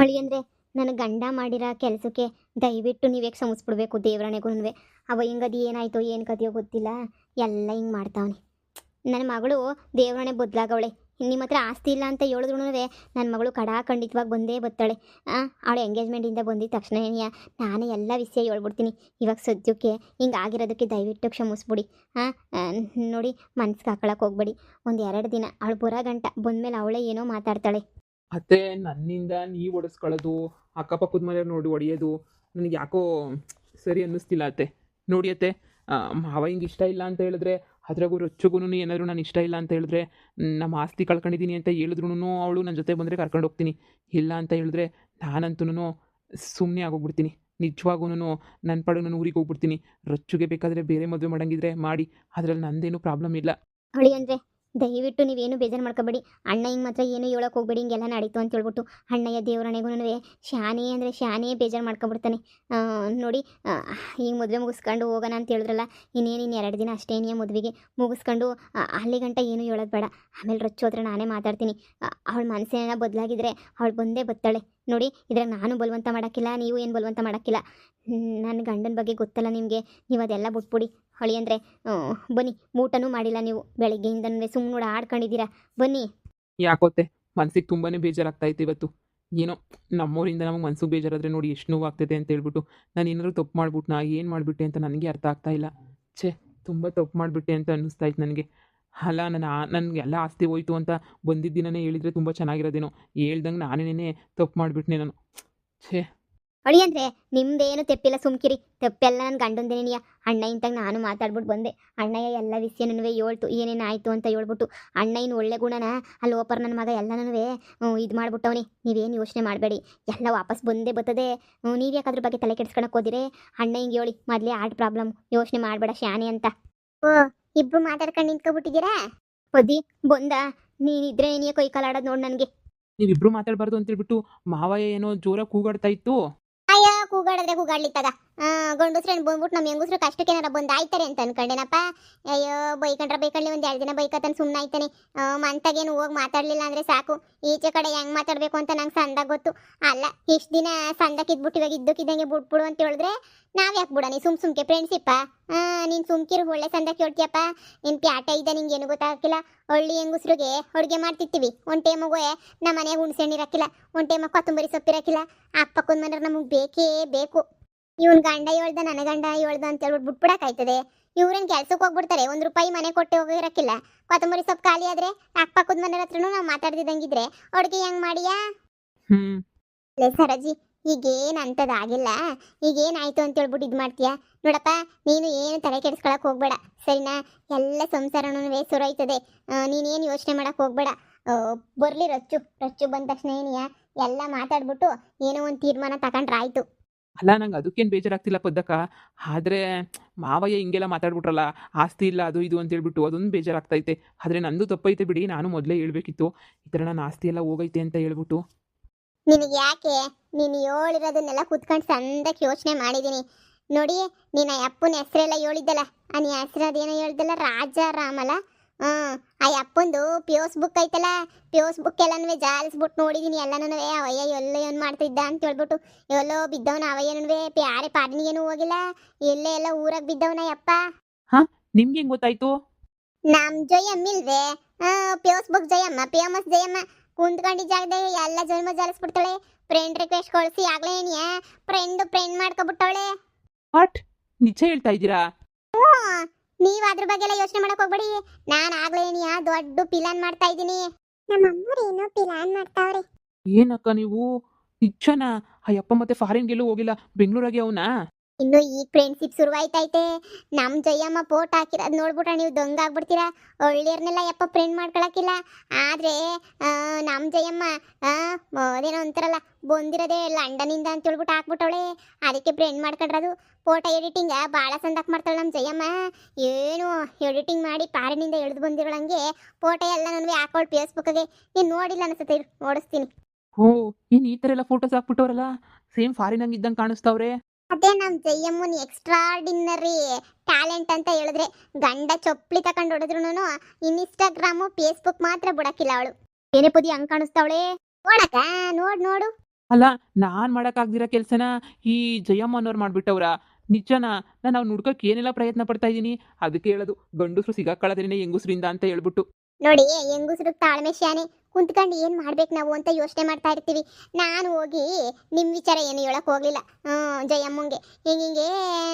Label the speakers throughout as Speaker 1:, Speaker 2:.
Speaker 1: ಅಳಿ ಅಂದರೆ ನನ್ನ ಗಂಡ ಮಾಡಿರೋ ಕೆಲಸಕ್ಕೆ ದಯವಿಟ್ಟು ನೀವೇ ಕ್ಷಮಿಸ್ಬಿಡ್ಬೇಕು ದೇವ್ರಣೆಗೂ ಅವ ಹಿಂಗದು ಏನಾಯ್ತೋ ಏನು ಕದಿಯೋ ಗೊತ್ತಿಲ್ಲ. ಎಲ್ಲ ಹಿಂಗೆ ಮಾಡ್ತಾವನೆ. ನನ್ನ ಮಗಳು ದೇವರಣೆ ಬದಲಾಗವಳೆ. ನಿಮ್ಮ ಹತ್ರ ಆಸ್ತಿ ಇಲ್ಲ ಅಂತ ಹೇಳಿದ್ರು ನನ್ನ ಮಗಳು ಕಡಾ ಖಂಡಿತವಾಗಿ ಬಂದೇ ಬರ್ತಾಳೆ ಅವಳು ಎಂಗೇಜ್ಮೆಂಟಿಂದ ಬಂದಿದ್ದ ತಕ್ಷಣ ನಾನೇ ಎಲ್ಲ ವಿಷಯ ಹೇಳ್ಬಿಡ್ತೀನಿ. ಇವಾಗ ಸದ್ಯಕ್ಕೆ ಹಿಂಗೆ ಆಗಿರೋದಕ್ಕೆ ದಯವಿಟ್ಟು ಕ್ಷಮಿಸ್ಬಿಡಿ. ಹಾಂ ನೋಡಿ ಮನ್ಸಿಗೆ ಹಾಕೊಳಕ್ಕೆ ಹೋಗ್ಬೇಡಿ. ಒಂದು ಎರಡು ದಿನ. ಅವಳು ಬರೋ ಗಂಟ ಬಂದಮೇಲೆ ಅವಳೇ ಏನೋ ಮಾತಾಡ್ತಾಳೆ.
Speaker 2: ಅತ್ತೆ ನನ್ನಿಂದ ನೀವು ಒಡಿಸ್ಕೊಳ್ಳೋದು ಅಕ್ಕಪಕ್ಕದ ಮನೆಯವ್ರು ನೋಡಿ ಒಡೆಯೋದು ನನಗೆ ಯಾಕೋ ಸರಿ ಅನ್ನಿಸ್ತಿಲ್ಲ ಅತ್ತೆ. ನೋಡಿ ಅತ್ತೆ ಮಾವ ಹಿಂಗೆ ಇಷ್ಟ ಇಲ್ಲ ಅಂತ ಹೇಳಿದ್ರೆ, ಅದ್ರಾಗೂ ರೊಚ್ಚಗೂ ಏನಾದರೂ ನಾನು ಇಷ್ಟ ಇಲ್ಲ ಅಂತ ಹೇಳಿದ್ರೆ ನಮ್ಮ ಆಸ್ತಿ ಕಳ್ಕೊಂಡಿದ್ದೀನಿ ಅಂತ ಹೇಳಿದ್ರು ಅವಳು ನನ್ನ ಜೊತೆ ಬಂದರೆ ಕರ್ಕೊಂಡು ಹೋಗ್ತೀನಿ. ಇಲ್ಲ ಅಂತ ಹೇಳಿದ್ರೆ ನಾನಂತೂ ಸುಮ್ಮನೆ ಆಗೋಗ್ಬಿಡ್ತೀನಿ. ನಿಜವಾಗೂ ನನ್ನ ಪಾಡು ನಾನು ಊರಿಗೆ ಹೋಗ್ಬಿಡ್ತೀನಿ. ರೊಚ್ಚುಗೆ ಬೇಕಾದರೆ ಬೇರೆ ಮದುವೆ ಮಾಡಂಗಿದ್ರೆ ಮಾಡಿ. ಅದರಲ್ಲಿ ನಂದೇನು ಪ್ರಾಬ್ಲಮ್ ಇಲ್ಲ.
Speaker 1: ದಯವಿಟ್ಟು ನೀವೇನು ಬೇಜಾರು ಮಾಡ್ಕೋಬೇಡಿ. ಅಣ್ಣ ಹಿಂಗೆ ಮಾತ್ರ ಏನು ಹೇಳೋಕೆ ಹೋಗ್ಬೇಡಿ, ಹಿಂಗೆಲ್ಲ ನಡೀತು ಅಂತ ಹೇಳ್ಬಿಟ್ಟು ಅಣ್ಣಯ್ಯ ದೇವರಣೆಗೂ ಶಾನೆ ಅಂದರೆ ಶಾನೇ ಬೇಜಾರು ಮಾಡ್ಕೊಬಿಡ್ತಾನೆ ನೋಡಿ ಈಗ ಮದುವೆ ಮುಗಿಸ್ಕೊಂಡು ಹೋಗೋಣ ಅಂತ ಹೇಳಿದ್ರಲ್ಲ, ಇನ್ನೇನು ಇನ್ನು ಎರಡು ದಿನ ಅಷ್ಟೇ ನೀ ಮದುವೆಗೆ? ಮುಗಿಸ್ಕೊಂಡು ಅಲ್ಲಿ ಗಂಟ ಏನು ಹೇಳೋದು ಬೇಡ. ಆಮೇಲೆ ರೊಚ್ಚು ಹತ್ರ ನಾನೇ ಮಾತಾಡ್ತೀನಿ. ಅವಳ ಮನಸ್ಸೇನ ಬದಲಾಗಿದ್ರೆ ಅವಳು ಬಂದೇ ಬತ್ತಾಳೆ. ನೋಡಿ, ಇದ್ರಾಗ ನಾನು ಬಲವಂತ ಮಾಡೋಕ್ಕಿಲ್ಲ, ನೀವು ಏನು ಬಲವಂತ ಮಾಡೋಕ್ಕಿಲ್ಲ. ನನ್ನ ಗಂಡನ ಬಗ್ಗೆ ಗೊತ್ತಲ್ಲ ನಿಮಗೆ, ನೀವು ಅದೆಲ್ಲ ಬಿಟ್ಬಿಡಿ. ಹೊಳಿ ಅಂದರೆ ಬನ್ನಿ, ಊಟನೂ ಮಾಡಿಲ್ಲ ನೀವು. ಬೆಳಗ್ಗೆಯಿಂದನೇ ಸುಮ್ಮನೆ ಆಡ್ಕೊಂಡಿದ್ದೀರಾ. ಬನ್ನಿ.
Speaker 2: ಯಾಕೋತೆ ಮನ್ಸಿಗೆ ತುಂಬಾ ಬೇಜಾರಾಗ್ತಾ ಇತ್ತು ಇವತ್ತು. ಏನೋ ನಮ್ಮೂರಿಂದ ನಮಗೆ ಮನ್ಸಿಗೆ ಬೇಜಾರಾದರೆ ನೋಡಿ ಎಷ್ಟು ನೋವಾಗ್ತದೆ ಅಂತ ಹೇಳ್ಬಿಟ್ಟು ನಾನು ಏನಾದ್ರು ತಪ್ಪು ನಾ ಏನು ಮಾಡಿಬಿಟ್ಟೆ ಅಂತ ನನಗೆ ಅರ್ಥ ಆಗ್ತಾ ಇಲ್ಲ. ಛೇ, ತುಂಬ ತಪ್ಪು ಮಾಡಿಬಿಟ್ಟೆ ಅಂತ ಅನ್ನಿಸ್ತಾ ಇತ್ತು ನನಗೆ. ಅಲ್ಲ, ನನ್ನ ನನಗೆ ಎಲ್ಲ ಆಸ್ತಿ ಹೋಯ್ತು ಅಂತ ಬಂದಿದ್ದ ದಿನನೇ ಹೇಳಿದರೆ ತುಂಬ ಚೆನ್ನಾಗಿರೋದೇನೋ. ಹೇಳ್ದಂಗೆ ನಾನೇನೇ ತಪ್ಪು ಮಾಡಿಬಿಟ್ನೆ ನಾನು. ಛೇ
Speaker 1: ಹೊಳಿ ಅಂದ್ರೆ ನಿಮ್ದೇನು ತೆಪ್ಪಿಲ್ಲ ಸುಮ್ಕಿರಿ. ತೆಪ್ಪೆಲ್ಲ ನನ್ನ ಗಂಡಂದೇನಿಯ ಅಣ್ಣ ಇಂತಾಗ ನಾನು ಮಾತಾಡ್ಬಿಟ್ಟು ಬಂದೆ. ಅಣ್ಣಯ್ಯ ಎಲ್ಲ ವಿಷಯನುವೇ ಹೇಳ್ತು. ಏನೇನು ಆಯಿತು ಅಂತ ಹೇಳ್ಬಿಟ್ಟು ಅಣ್ಣ ಇನ್ನು ಒಳ್ಳೆ ಗುಣನ ಅಲ್ಲಿ ಓಪರ್ ನನ್ನ ಮಗ ಎಲ್ಲನೂ ಇದು ಮಾಡ್ಬಿಟ್ಟವನಿ. ನೀವೇನು ಯೋಚನೆ ಮಾಡಬೇಡಿ. ಎಲ್ಲ ವಾಪಸ್ ಬಂದೇ ಬರ್ತದೆ. ನೀವು ಯಾಕೆ ಅದ್ರ ಬಗ್ಗೆ ತಲೆ ಕೆಡ್ಸ್ಕೊಳಕ್ಕೆ ಹೋದಿರೇ? ಅಣ್ಣ ಹಿಂಗೆ ಹೇಳಿ ಮೊದಲೇ ಆರ್ಟ್ ಪ್ರಾಬ್ಲಮ್. ಯೋಚನೆ ಮಾಡಬೇಡ ಶಾನೆ ಅಂತ. ಓ ಇಬ್ರು ಮಾತಾಡ್ಕೊಂಡು ನಿಂತ್ಕೊಬಿಟ್ಟಿದ್ದೀರಾ? ಪದಿ ಬಂದ. ನೀನಿದ್ರೆ ನೀನೇ ಕೈ ಕಾಲಾಡೋದು ನೋಡಿ ನನಗೆ.
Speaker 2: ನೀವಿಬ್ರು ಮಾತಾಡಬಾರ್ದು ಅಂತೇಳ್ಬಿಟ್ಟು ಮಾವಯ್ಯ ಏನೋ ಜೋರ ಕೂಗಾಡ್ತಾ ಇತ್ತು.
Speaker 1: ಕೂಗಾಡಿದ್ರೆ ಕೂಗಾಡ್ಲಿತ್ತದ ಏನು ಬಂದ್ಬಿಟ್ಟು ನಮ್ಮ ಹೆಂಗಸ್ರು ಕಷ್ಟಕ್ಕೆ ಏನಾರ ಬಂದು ಆಯ್ತಾರೆ ಅಂತ ಅನ್ಕೊಂಡೇನಪ್ಪ. ಅಯ್ಯೋ, ಬೈಕಂಡ್ರ ಬೈಕಂಡ್ಲಿ ಒಂದು ಎರಡು ದಿನ ಬೈಕತ್ತಾನ ಸುಮ್ಮನೆ ಆಯ್ತಾನೆ. ಮಂತಾಗೇನು ಹೋಗಿ ಮಾತಾಡ್ಲಿಲ್ಲ ಅಂದ್ರೆ ಸಾಕು. ಈಚೆ ಕಡೆ ಹೆಂಗ್ ಮಾತಾಡ್ಬೇಕು ಅಂತ ನಂಗೆ ಸಂದಾಗ ಗೊತ್ತು. ಅಲ್ಲ, ಇಷ್ಟು ದಿನ ಸಂದಕ್ಕೆ ಇದ್ಬಿಟ್ಟು ಇವಾಗ ಇದ್ದಕ್ಕಿದ್ದಂಗೆ ಬಿಟ್ಬಿಡು ಅಂತ ಹೇಳಿದ್ರೆ ನಾವ್ ಯಾಕೆ ಬಿಡ ನೀ ಸುಮ್ ಸುಮ್ಕೆ ಫ್ರೆಂಡ್ಸಿಪ್ಪ ನೀನ್ ಸುಮ್ಕಿರು, ಒಳ್ಳೆ ಸಂದ ಕೇಳ್ತೀಯಪ್ಪ. ನಿನ್ ಪ್ಯಾಟ ಇದ್ದ ನಿಂಗೆ ಏನು ಗೊತ್ತಾಗಿಲ್ಲ ಹಳ್ಳಿ ಹೆಂಗಸ್ರಿಗೆ ಅಡುಗೆ ಮಾಡ್ತಿರ್ತೀವಿ ಒಂದ್ ಟೈಮಗೂ ನಮ್ಮ ಮನೆಗೆ ಹುಣ್ಸೆಣ್ಣಿರಾಕಿಲ್ಲ ಒಂದು ಒಂದ್ ಟೈಮ ಕೊತ್ತಂಬರಿ ಸೊಪ್ಪಿರಾಕಿಲ್ಲ ಅಕ್ಕಪಕ್ಕದ ಮನೆಯವ್ರು ನಮಗೆ ಬೇಕೇ ಬೇಕು. ಇವನ್ ಗಂಡ ಹೇಳ್ದ ನನ ಗಂಡ ಹೇಳ್ದ ಅಂತ ಹೇಳ್ಬಿಟ್ಟು ಬಿಟ್ಬಿಡಕ್ಕಾಯ್ತದೆ. ಇವ್ರೇನ್ ಕೆಲ್ಸಕ್ಕೆ ಹೋಗ್ಬಿಡ್ತಾರೆ ಒಂದ್ ರೂಪಾಯಿ ಮನೆ ಕೊಟ್ಟೆ ಹೋಗಿರಕ್ಕಿಲ್ಲ. ಕೊತ್ತಂಬರಿ ಸೊಪ್ಪು ಖಾಲಿ ಆದ್ರೆ ಅಕ್ಕಪಕ್ಕದ ಮನೆ ಹತ್ರನೂ ನಾವು ಮಾತಾಡ್ತಿದ್ದಂಗಿದ್ರೆ ಅವ್ರಿಗೆ ಹೆಂಗ್ ಮಾಡಿಯಾ?
Speaker 2: ಹ್ಞೂ
Speaker 1: ಲೇ ಸರಜಿ ಈಗೇನು ಅಂತದಾಗಿಲ್ಲ ಈಗೇನಾಯ್ತು ಅಂತ ಹೇಳ್ಬಿಟ್ಟು ಇದ್ ಮಾಡ್ತೀಯಾ? ನೋಡಪ್ಪ ನೀನು ಏನು ತಲೆ ಕೆಡಿಸ್ಕೊಳಕ್ ಹೋಗ್ಬೇಡ. ಸರಿನಾ? ಎಲ್ಲ ಸಂಸಾರನೂ ಸುರೈತದೆ ನೀನೇನು ಯೋಚನೆ ಮಾಡಕ್ ಹೋಗ್ಬೇಡ. ಬರ್ಲಿ ರಚ್ಚು. ರಚ್ಚು ಬಂದ ತಕ್ಷಣ ಏನಿಯಾ? ಎಲ್ಲ ಮಾತಾಡ್ಬಿಟ್ಟು ಏನೋ ಒಂದು ತೀರ್ಮಾನ ತಗೊಂಡ್ರಾಯ್ತು.
Speaker 2: ಅಲ್ಲ, ನಂಗೆ ಅದಕ್ಕೇನು ಬೇಜಾರಾಗ್ತಿಲ್ಲ ಪದ್ದಕ್ಕ. ಆದರೆ ಮಾವಯ್ಯ ಹಿಂಗೆಲ್ಲ ಮಾತಾಡ್ಬಿಟ್ರಲ್ಲ, ಆಸ್ತಿ ಇಲ್ಲ, ಅದು ಇದು ಅಂತ ಹೇಳ್ಬಿಟ್ಟು ಅದೊಂದು ಬೇಜಾರಾಗ್ತೈತೆ. ಆದರೆ ನಂದು ತಪ್ಪೈತೆ ಬಿಡಿ, ನಾನು ಮೊದಲೇ ಹೇಳ್ಬೇಕಿತ್ತು. ಈ ಥರ ನನ್ನ ಆಸ್ತಿ ಎಲ್ಲ ಹೋಗೈತೆ ಅಂತ ಹೇಳ್ಬಿಟ್ಟು.
Speaker 1: ನಿನಗೆ ಯಾಕೆ? ನೀನು ಹೇಳಿರೋದನ್ನೆಲ್ಲ ಕುತ್ಕೊಂಡು ಸಂದಕ್ಕೆ ಯೋಚನೆ ಮಾಡಿದ್ದೀನಿ ನೋಡಿ ನೀನು ಆ ಅಪ್ಪನ ಹೆಸರೆಲ್ಲ ಹೇಳಿದ್ದಲ್ಲ. ಆ ಹೆಸರು ಅದೇನೋ ಹೇಳ್ದಲ್ಲ ರಾಜಾರಾಮಲ್ಲ ಹ್ಞೂ ಆ ಅಪ್ಪಂದು ಪಿಯೋಸ್ ಬುಕ್ ಐತಲ್ಲ ಪಿಯೋಸ್ ಬುಕ್ ಎಲ್ಲನೂ ಜಾಲಿಸ್ಬಿಟ್ಟು ನೋಡಿದೀನಿ ಎಲ್ಲನೂ ಅವಯ್ಯ ಎಲ್ಲೋ ಏನು ಮಾಡ್ತಿದ್ದ ಅಂತ ಹೇಳ್ಬಿಟ್ಟು ಎಲ್ಲೋ ಬಿದ್ದವನ ಅವಯ್ಯನೂ ಪ್ಯಾರೆ ಪಾಡ್ನಿಗೇನು ಹೋಗಿಲ್ಲ ಎಲ್ಲೇ ಎಲ್ಲ ಊರಾಗ ಬಿದ್ದವನ ಯಪ್ಪ.
Speaker 2: ನಿಮ್ಗೆ ಹೆಂಗ್ ಗೊತ್ತಾಯ್ತು?
Speaker 1: ನಮ್ ಜಯಮ್ಮ ಇಲ್ವೇ? Facebook Jayamma famous Jayamma ಕುಂತ್ಕೊಂಡಿ ಜಾಗದಾಗ ಎಲ್ಲ ಜನ್ಮ ಜಾಲಿಸ್ಬಿಡ್ತಾಳೆ ಫ್ರೆಂಡ್ ರಿಕ್ವೆಸ್ಟ್ ಕಳಿಸಿ ಆಗ್ಲೇ ಏನಿಯ ಫ್ರೆಂಡ್ ಫ್ರೆಂಡ್ ಮಾಡ್ಕೊಬಿಟ್ಟವಳೆ.
Speaker 2: ವಾಟ್ ನಿಜ ಹೇಳ್ತಾ ಇದ್ದೀರಾ?
Speaker 1: ನೀವ್ ಅದ್ರ ಬಗ್ಗೆ ಎಲ್ಲ ಯೋಚನೆ ಮಾಡಕ್ ಹೋಗ್ಬೇಡಿ. ನಾನ್ ಆಗ್ಲೇ ಏನಿಯಾ ದೊಡ್ಡ ಪಿಲಾನ್ ಮಾಡ್ತಾ ಇದೀನಿ ನಮ್ಮ ಅಮ್ಮರು ಏನೋ ಪಿಲಾನ್ ಮಾಡ್ತಾವ್ರೆ.
Speaker 2: ಏನಕ್ಕ ನೀವು? ನಿಜನಾ ಅಯ್ಯಪ್ಪ ಮತ್ತೆ ಮತ್ತೆ ಫಾರಿನ್ಗೆಲ್ಲೂ ಹೋಗಿಲ್ಲ. ಬೆಂಗಳೂರಾಗೆ ಅವನಾ?
Speaker 1: ಇನ್ನು ಈ ಫ್ರೆಂಡ್ಶಿಪ್ ಶುರುವಾಯ್ತೈತೆ. ನಮ್ಮ ಜಯಮ್ಮ ಪೋಟ್ ಹಾಕಿರೋದು ನೋಡ್ಬಿಟ್ರೆ ನೀವು ದೊಂಗ ಆಗ್ಬಿಡ್ತೀರಾ? ಒಳ್ಳೆಯರ್ನೆಲ್ಲ ಯಪ್ಪ ಫ್ರೆಂಡ್ ಮಾಡ್ಕೊಳಕ್ಕಿಲ್ಲ. ಆದ್ರೆ ನಮ್ಮ ನಮ್ ಜಯಮ್ಮ ಅದೇನೋ ಅಂತಾರಲ್ಲ ಬಂದಿರೋದೇ ಲಂಡನಿಂದ ಅಂತ ಹೇಳ್ಬಿಟ್ಟು ಹಾಕ್ಬಿಟ್ಟವಳೆ. ಅದಕ್ಕೆ ಫ್ರೆಂಡ್ ಮಾಡ್ಕೊಂಡ್ರದು. ಫೋಟೋ ಎಡಿಟಿಂಗ್ ಭಾಳ ಸಂದಾಕ್ ಮಾಡ್ತಾಳೆ ನಮ್ಮ ಜಯಮ್ಮ. ಏನು ಎಡಿಟಿಂಗ್ ಮಾಡಿ ಪಾರಿನಿಂದ ಎಳ್ದು ಬಂದಿರೋಳಂಗೆ ಫೋಟೋ ಎಲ್ಲ ನನಗೆ ಹಾಕೊಳ್ಳಿ ಫೇಸ್ಬುಕ್ಗೆ ನೀನು ನೋಡಿಲ್ಲ ಅನ್ಸುತ್ತೆ ಇರು, ಓಡಿಸ್ತೀನಿ.
Speaker 2: ಓ ಏನು ಈ ಥರ ಎಲ್ಲ ಫೋಟೋಸ್ ಹಾಕ್ಬಿಟ್ಟವ್ರಲ್ಲ? ಸೇಮ್ ಫಾರಿನಂಗೆ ಇದ್ದಂಗೆ ಕಾಣಿಸ್ತಾವ್ರೆ.
Speaker 1: ಅದೇ ನಮ್ಮ ಜಯಮ್ಮನ್ ಎಕ್ಸ್ಟ್ರಾಡಿನರಿ ಟ್ಯಾಲೆಂಟ್ ಅಂತ ಹೇಳಿದ್ರೆ ಗಂಡ ಚೊಪ್ಲಿ ತಕೊಂಡ್ ಹೊಡೆದ್ರು ಇನ್ಸ್ಟಾಗ್ರಾಮು ಫೇಸ್ಬುಕ್ ಮಾತ್ರ ಬಿಡಕ್ಕಿಲ್ಲ ಅವಳು. ಏನೇ ಪದಿ ಹಂಗ್ ಕಾಣಿಸ್ತಾವಳೆ? ನೋಡಕ ನೋಡ್ ನೋಡು.
Speaker 2: ಅಲ್ಲ ನಾನು ಮಾಡಕ್ಕಾಗ್ದಿರೋ ಕೆಲ್ಸನ ಈ ಜಯಮ್ಮ ಅನ್ನೋರು ಮಾಡ್ಬಿಟ್ಟವ್ರ. ನಿಜನ ನಾನು ಅವ್ನು ಹುಡ್ಕಕ್ ಏನೆಲ್ಲ ಪ್ರಯತ್ನ ಪಡ್ತಾ ಇದ್ದೀನಿ. ಅದಕ್ಕೆ ಹೇಳೋದು ಗಂಡಸ್ರು ಸಿಗಕ್ಕಳದ್ರೇನೆ ಹೆಂಗುಸ್ರಿಂದ ಅಂತ ಹೇಳ್ಬಿಟ್ಟು.
Speaker 1: ನೋಡಿ ಹೆಂಗುಸ್ರು ತಾಳ್ಮೆ ಶಾನೆ. ಕುಂತ್ಕೊಂಡು ಏನು ಮಾಡ್ಬೇಕು ನಾವು ಅಂತ ಯೋಚನೆ ಮಾಡ್ತಾ ಇರ್ತೀವಿ. ನಾನು ಹೋಗಿ ನಿಮ್ಮ ವಿಚಾರ ಏನು ಹೇಳಕ್ ಹೋಗಲಿಲ್ಲ. ಜಯಮ್ಮಂಗೆ. ಹಿಂಗೆ ಹಿಂಗೆ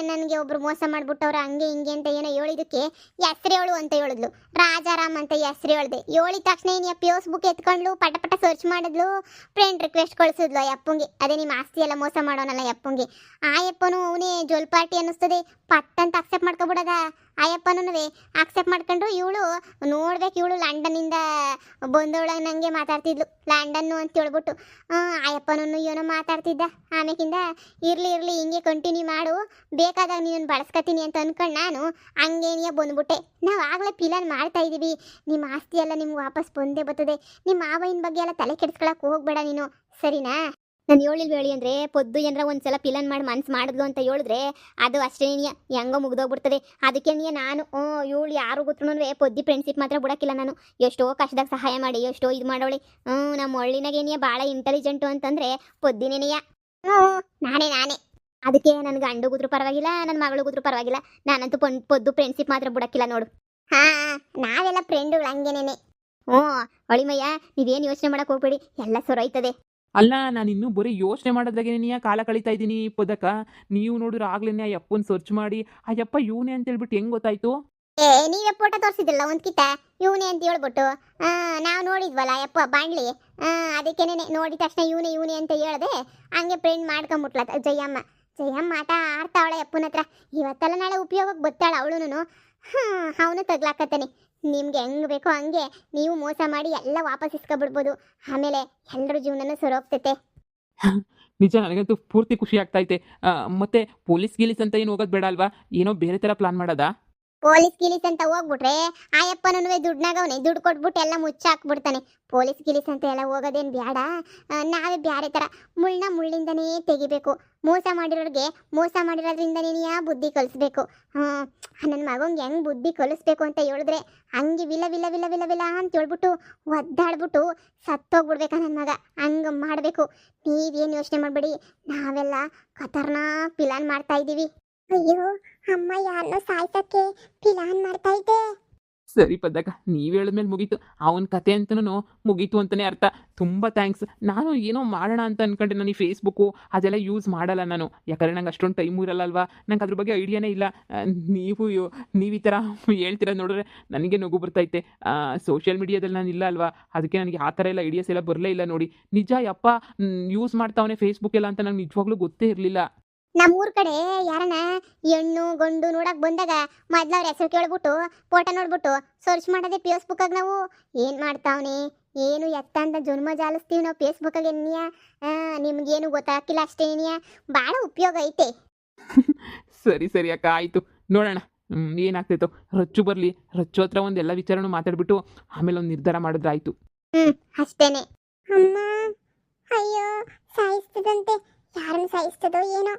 Speaker 1: ನನಗೆ ಒಬ್ರು ಮೋಸ ಮಾಡಿಬಿಟ್ಟವ್ರು ಹಂಗೆ ಹಿಂಗೆ ಅಂತ ಏನೋ ಹೇಳಿದಕ್ಕೆ ಹೆಸ್ರು ಹೇಳು ಅಂತ ಹೇಳಿದ್ಲು. ರಾಜಾರಾಮ್ ಅಂತ ಹೆಸ್ರು ಹೇಳ್ದೆ ಹೇಳಿದ ತಕ್ಷಣ ಏನು ಫೇಸ್ಬುಕ್ ಎತ್ಕೊಂಡ್ಲು, ಪಟ ಪಟ ಸರ್ಚ್ ಮಾಡಿದ್ಲು ಫ್ರೆಂಡ್ ರಿಕ್ವೆಸ್ಟ್ ಕಳಿಸಿದ್ಲು ಯಪ್ಪಂಗೆ. ಅದೇ ನಿಮ್ಮ ಆಸ್ತಿ ಎಲ್ಲ ಮೋಸ ಮಾಡೋನಲ್ಲ ಯಪ್ಪಂಗೆ. ಆ ಯಪ್ಪನು ಅವನೇ ಜೋಲ್ ಪಾರ್ಟಿ ಅನ್ನಿಸ್ತದೆ. ಪಟ್ ಅಂತ ಅಕ್ಸೆಪ್ಟ್ ಮಾಡ್ಕೊಬಿಡದ? ಆ ಆಕ್ಸೆಪ್ಟ್ ಮಾಡ್ಕೊಂಡು ಇವಳು ನೋಡ್ಬೇಕು, ಇವಳು ಲಂಡನ್ನಿಂದ ಬಂದೊಳಗೆ ನನಗೆ ಮಾತಾಡ್ತಿದ್ಲು. ಲಂಡನ್ನು ಅಂತ ಹೇಳ್ಬಿಟ್ಟು ಅಯ್ಯಪ್ಪನೂ ಏನೋ ಮಾತಾಡ್ತಿದ್ದ. ಆಮೇಕಿಂದ ಇರ್ಲಿ ಇರ್ಲಿ, ಹಿಂಗೆ ಕಂಟಿನ್ಯೂ ಮಾಡು. ಬೇಕಾದಾಗ ನೀನು ಬಳಸ್ಕೊತೀನಿ ಅಂತ ಅನ್ಕೊಂಡು ನಾನು ಹಂಗೇನಿಯ ಬಂದ್ಬಿಟ್ಟೆ. ನಾವು ಆಗಲೇ ಪ್ಲಾನ್ ಮಾಡ್ತಾ ಇದ್ದೀವಿ. ನಿಮ್ಮ ಆಸ್ತಿ ಎಲ್ಲ ನಿಮ್ಗೆ ವಾಪಸ್ ಬಂದೇ ಬರ್ತದೆ. ನಿಮ್ಮ ಮಾವನ ಬಗ್ಗೆ ಎಲ್ಲ ತಲೆ ಕೆಡಿಸ್ಕೊಳಕ್ಕೆ ಹೋಗ್ಬೇಡ ನೀನು. ಸರಿನಾ? ನಾನು ಹೇಳಿಲ್ವ ಹೇಳಿ ಅಂದರೆ ಪೊದ್ದು ಏನರ ಒಂದ್ಸಲ ಪಿಲನ್ ಮಾಡಿ ಮನ್ಸು ಮಾಡಿದ್ಲು ಅಂತ ಹೇಳಿದ್ರೆ ಅದು ಅಷ್ಟೇ ಹೆಂಗೋ ಮುಗ್ದೋಗ್ಬಿಡ್ತದೆ. ಅದಕ್ಕೆ ನಾನು ಇವಳು ಯಾರು ಗೊತ್ತೂ ಪೊದ್ದಿ ಫ್ರೆಂಡ್ಶಿಪ್ ಮಾತ್ರ ಬಿಡೋಕ್ಕಿಲ್ಲ ನಾನು. ಎಷ್ಟೋ ಕಷ್ಟದಾಗ ಸಹಾಯ ಮಾಡಿ, ಎಷ್ಟೋ ಇದು ಮಾಡೋಳಿ. ಹ್ಞೂ ನಮ್ಮ ಒಳ್ಳಿನಾಗೇನಿಯ ಭಾಳ ಇಂಟೆಲಿಜೆಂಟು ಅಂತಂದರೆ ಪೊದ್ದಿನೇನೆಯ ಹ್ಞೂ, ನಾನೇ ನಾನೇ. ಅದಕ್ಕೆ ನನ್ನ ಗಂಡುಗುದ್ರು ಪರವಾಗಿಲ್ಲ ನನ್ನ ಮಗಳಿಗುದ್ರು ಪರವಾಗಿಲ್ಲ. ನಾನಂತೂ ಪೊನ್, ಪೊದ್ದು ಫ್ರೆಂಡ್ಶಿಪ್ ಮಾತ್ರ ಬಿಡೋಕ್ಕಿಲ್ಲ ನೋಡು. ಹಾಂ, ನಾವೆಲ್ಲ ಫ್ರೆಂಡುಗಳು ಹಂಗೇನೇನೆ. ಹ್ಞೂ, ಅಳಿಮಯ್ಯ, ನೀವೇನು ಯೋಚನೆ ಮಾಡೋಕ್ಕೆ ಹೋಗ್ಬೇಡಿ. ಎಲ್ಲ ಸೊರೈತದೆ.
Speaker 2: ಅಲ್ಲ, ನಾನು ಇನ್ನೂ ಬರೀ ಯೋಚನೆ ಮಾಡೋದ್ರಾಗೆ ನೀ ಕಾಲ ಕಳೀತಾ ಇದ್ದೀನಿ? ಪದಕ ನೀವು ನೋಡಿದ್ರೆ ಆಗ್ಲೇ ಆ ಯಪ್ಪನ ಸರ್ಚ್ ಮಾಡಿ, ಆ ಯಪ್ಪ ಇವನೇ ಅಂತ ಹೇಳ್ಬಿಟ್ಟು ಹೆಂಗ್ ಗೊತ್ತಾಯ್ತು?
Speaker 1: ಏ, ನೀವೇ ಫೋಟೋ ತೋರಿಸಿದ್ರಲ್ಲ ಒಂದು ಕಿತ? ಇವನೇ ಅಂತ ಹೇಳ್ಬಿಟ್ಟು. ನಾವು ನೋಡಿದ್ವಲ್ಲ ಯಪ್ಪ ಬಾಣ್ಲಿ? ಅದಕ್ಕೇನೆ ನೋಡಿದ ತಕ್ಷಣ ಇವನೇ ಇವನೇ ಅಂತ ಹೇಳ್ದೆ, ಹಂಗೆ ಪ್ರಿಂಟ್ ಮಾಡ್ಕೊಂಬಿಟ್ಲ ಜಯಮ್ಮ. ಜಯಮ್ಮ ಆಟ ಆಡ್ತಾವಳೆ ಯಪ್ಪನ ಹತ್ರ. ಇವತ್ತೆಲ್ಲ ನಾಳೆ ಉಪಯೋಗಕ್ಕೆ ಬತ್ತಾಳ ಅವಳುನು ಹ್ಞೂ ಅವನು ತಗ್ಲಾಕತ್ತಾನೆ. ನಿಮ್ಗೆ ಹೆಂಗೆ ಬೇಕೋ ಹಂಗೆ ನೀವು ಮೋಸ ಮಾಡಿ ಎಲ್ಲ ವಾಪಸ್ ಇಸ್ಕೊಬಿಡ್ಬೋದು. ಆಮೇಲೆ ಎಲ್ಲರ ಜೀವನನೂ ಸರೋಗ್ತೈತೆ
Speaker 2: ನಿಜ ನನಗಂತೂ ಪೂರ್ತಿ ಖುಷಿ ಆಗ್ತೈತೆ ಆ, ಮತ್ತೆ ಪೊಲೀಸ್ ಗೀಲೀಸ್ ಅಂತ ಏನು ಹೋಗೋದು ಬೇಡ ಅಲ್ವಾ? ಏನೋ ಬೇರೆ ಥರ ಪ್ಲಾನ್ ಮಾಡೋದಾ?
Speaker 1: ಪೊಲೀಸ್ ಗಿಲೀಸ್ ಅಂತ ಹೋಗ್ಬಿಟ್ರೆ ಆಯಪ್ಪನೂ ದುಡ್ನಾಗವನೆ ದುಡ್ಡು ಕೊಟ್ಬಿಟ್ಟು ಎಲ್ಲ ಮುಚ್ಚಾಕ್ಬಿಡ್ತಾನೆ. ಪೊಲೀಸ್ ಗಿಲೀಸ್ ಅಂತ ಎಲ್ಲ ಹೋಗೋದೇನು ಬೇಡ ನಾವೇ ಬೇರೆ ಥರ ಮುಳ್ಳನ್ನ ಮುಳ್ಳಿಂದನೇ ತೆಗಿಬೇಕು. ಮೋಸ ಮಾಡಿರೋರಿಗೆ ಮೋಸ ಮಾಡಿರೋದ್ರಿಂದ ಯಾ ಬುದ್ಧಿ ಕಲಿಸ್ಬೇಕು. ಹ್ಞೂ ನನ್ನ ಮಗಂಗೆ ಹೆಂಗೆ ಬುದ್ಧಿ ಕಲಿಸ್ಬೇಕು ಅಂತ ಹೇಳಿದ್ರೆ ಹಂಗೆ ವಿಲ ವಿಲ ವಿಲ ವಿಲ ವಿಲ ಅಂತ ಹೇಳ್ಬಿಟ್ಟು ಒದ್ದಾಡ್ಬಿಟ್ಟು ಸತ್ತೋಗ್ಬಿಡ್ಬೇಕಾ ನನ್ನ ಮಗ? ಹಂಗೆ ಮಾಡಬೇಕು. ನೀವೇನು ಯೋಚನೆ ಮಾಡಬೇಡಿ. ನಾವೆಲ್ಲ ಖತರ್ನಾಕ್ ಪ್ಲಾನ್ ಮಾಡ್ತಾ ಇದ್ದೀವಿ ಅಯ್ಯೋ, ಅಮ್ಮ ಯಾರನ್ನೋ ಸಾಯ್ಸಕ್ಕೆ ಪ್ಲಾನ್ ಮಾಡ್ತಾ ಇದ್ದೆ.
Speaker 2: ಸರಿ ಪದಕ ನೀವು ಹೇಳಿದ್ಮೇಲೆ ಮುಗೀತು. ಅವನ ಕತೆ ಅಂತನೂ ಮುಗೀತು ಅಂತಾನೆ ಅರ್ಥ. ತುಂಬ ಥ್ಯಾಂಕ್ಸ್ ನಾನು ಏನೋ ಮಾಡೋಣ ಅಂತ ಅನ್ಕೊಂಡೆ ನಾನು ಈ ಫೇಸ್ಬುಕ್ಕು ಅದೆಲ್ಲ ಯೂಸ್ ಮಾಡಲ್ಲ ನಾನು. ಯಾಕಂದರೆ ನಂಗೆ ಅಷ್ಟೊಂದು ಟೈಮ್ ಇರಲ್ಲ ಅಲ್ವಾ ನಂಗೆ ಅದ್ರ ಬಗ್ಗೆ ಐಡಿಯಾನೇ ಇಲ್ಲ. ನೀವು ನೀವು ಈ ಥರ ಹೇಳ್ತೀರ ನೋಡಿದ್ರೆ ನನಗೆ ನಗು ಬರ್ತೈತೆ ಸೋಷಿಯಲ್ ಮೀಡಿಯಾದಲ್ಲಿ ನಾನು ಇಲ್ಲ ಅಲ್ವಾ? ಅದಕ್ಕೆ ನನಗೆ ಆ ಥರ ಎಲ್ಲ ಐಡಿಯಾಸ್ ಎಲ್ಲ ಬರಲೇ ಇಲ್ಲ ನೋಡಿ. ನಿಜ ಯಪ್ಪ ಯೂಸ್ ಮಾಡ್ತಾವನೆ ಫೇಸ್ಬುಕ್ ಎಲ್ಲ ಅಂತ ನಂಗೆ ನಿಜವಾಗ್ಲೂ ಗೊತ್ತೇ ಇರಲಿಲ್ಲ.
Speaker 1: ನಮ್ಮೂರ್ ಕಡೆ ಯಾರನ ಹೆಣ್ಣು ಗಂಡು ನೋಡಕ್ ಬಂದಾಗ ಮೊದ್ಲು ಅವ್ರ ಹೆಸರು ಕೇಳ್ಬಿಟ್ಟು ಫೋಟೋ ನೋಡ್ಬಿಟ್ಟು ಸರ್ಚ್ ಮಾಡೋದೇ ಫೇಸ್ಬುಕ್ಕಾಗ ನಾವು ಏನ್ ಮಾಡ್ತಾವ್ನೆ? ಏನು ಎತ್ತ ಅಂತ ಜನ್ಮ ಜಾಲಿಸ್ತೀವಿ ನಾವು ಫೇಸ್ಬುಕ್ಕಾಗ ಎನ್ನಿಯ ನಿಮ್ಗೇನು ಗೊತ್ತಾಗಿಲ್ಲ ಅಷ್ಟೇ ಏನಿಯ? ಭಾಳ ಉಪಯೋಗ ಐತೆ.
Speaker 2: ಸರಿ ಸರಿ ಅಕ್ಕ ಆಯಿತು. ನೋಡೋಣ. ಹ್ಮ್, ಏನಾಗ್ತೈತೋ ರಚ್ಚು ಬರಲಿ. ರಚ್ಚು ಹತ್ರ ಒಂದು ಎಲ್ಲ ವಿಚಾರನೂ ಮಾತಾಡ್ಬಿಟ್ಟು ಆಮೇಲೆ ಒಂದು ನಿರ್ಧಾರ ಮಾಡಿದ್ರೆ ಆಯಿತು
Speaker 1: ಹ್ಮ್ ಅಷ್ಟೇನೆ. ಅಮ್ಮ ಅಯ್ಯೋ ಸಾಯಿಸ್ತದಂತೆ. ಯಾರನ್ನು ಸಾಯಿಸ್ತದೋ ಏನೋ.